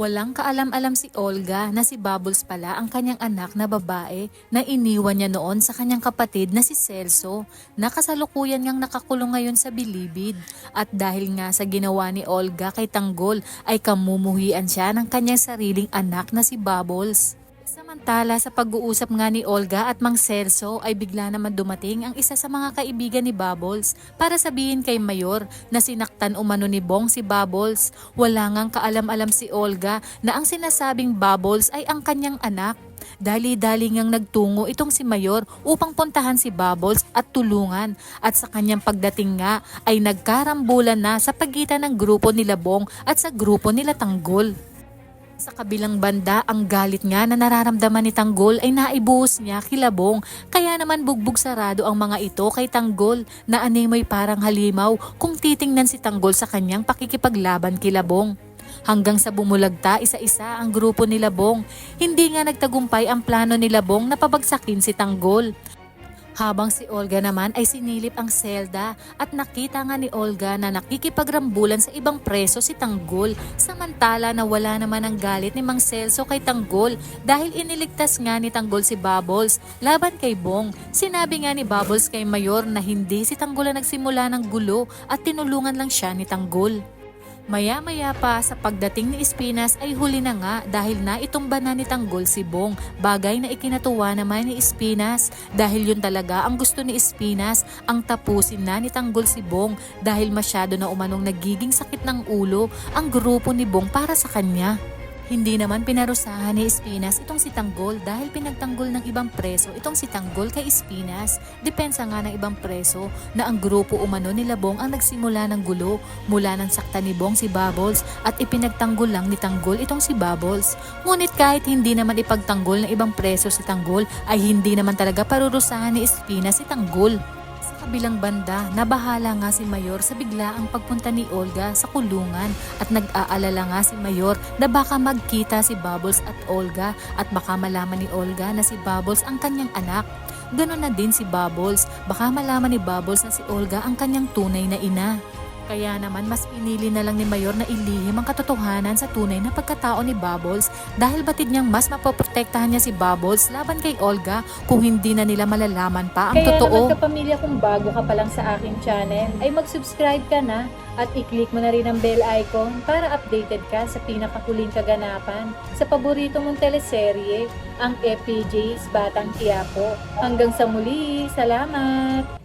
Walang kaalam-alam si Olga na si Bubbles pala ang kanyang anak na babae na iniwan niya noon sa kanyang kapatid na si Celso na kasalukuyan ngang nakakulong ngayon sa bilibid. At dahil nga sa ginawa ni Olga kay Tanggol ay kamumuhian siya ng kanyang sariling anak na si Bubbles. Samantala sa pag-uusap nga ni Olga at Mang Celso ay bigla naman dumating ang isa sa mga kaibigan ni Bubbles para sabihin kay Mayor na sinaktan umano ni Bong si Bubbles. Wala ngang kaalam-alam si Olga na ang sinasabing Bubbles ay ang kanyang anak. Dali-dali ngang nagtungo itong si Mayor upang puntahan si Bubbles at tulungan at sa kanyang pagdating nga ay nagkarambulan na sa pagitan ng grupo nila Bong at sa grupo nila Tanggol. Sa kabilang banda, ang galit nga na nararamdaman ni Tanggol ay naibuhos niya kilabong. Kaya naman bugbog sarado ang mga ito kay Tanggol na animoy parang halimaw kung titingnan si Tanggol sa kanyang pakikipaglaban kilabong. Hanggang sa bumulagta isa-isa ang grupo ni Labong, hindi nga nagtagumpay ang plano ni Labong na pabagsakin si Tanggol. Habang si Olga naman ay sinilip ang selda at nakita nga ni Olga na nakikipagrambulan sa ibang preso si Tanggol samantala na wala naman ang galit ni Mang Celso kay Tanggol dahil iniligtas nga ni Tanggol si Bubbles laban kay Bong. Sinabi nga ni Bubbles kay Mayor na hindi si Tanggol ang nagsimula ng gulo at tinulungan lang siya ni Tanggol. Maya-maya pa sa pagdating ni Espinas ay huli na nga dahil na itumba na ni Tanggol si Bong. Bagay na ikinatuwa naman ni Espinas dahil yun talaga ang gusto ni Espinas ang tapusin na ni Tanggol si Bong dahil masyado na umanong nagiging sakit ng ulo ang grupo ni Bong para sa kanya. Hindi naman pinarusahan ni Espinas itong si Tanggol dahil pinagtanggol ng ibang preso itong si Tanggol kay Espinas. Depensa nga ng ibang preso na ang grupo umano ni Labong ang nagsimula ng gulo mula ng sakta ni Bong si Bubbles at ipinagtanggol lang ni Tanggol itong si Bubbles. Ngunit kahit hindi naman ipagtanggol ng ibang preso si Tanggol ay hindi naman talaga parurusahan ni Espinas si Tanggol. Kabilang banda, nabahala nga si Mayor sa biglaang pagpunta ni Olga sa kulungan at nag-aalala nga si Mayor na baka magkita si Bubbles at Olga at baka malaman ni Olga na si Bubbles ang kanyang anak. Ganon na din si Bubbles, baka malaman ni Bubbles na si Olga ang kanyang tunay na ina. Kaya naman mas pinili na lang ni Mayor na ilihim ang katotohanan sa tunay na pagkatao ni Bubbles dahil batid niyang mas mapoprotektahan niya si Bubbles laban kay Olga kung hindi na nila malalaman pa ang Kaya totoo. naman kapamilya kung bago ka pa lang sa aking channel, ay mag-subscribe ka na at i-click mo na rin ang bell icon para updated ka sa pinakahuling kaganapan sa paborito mong teleserye, ang FPJ's Batang Quiapo. Hanggang sa muli, salamat!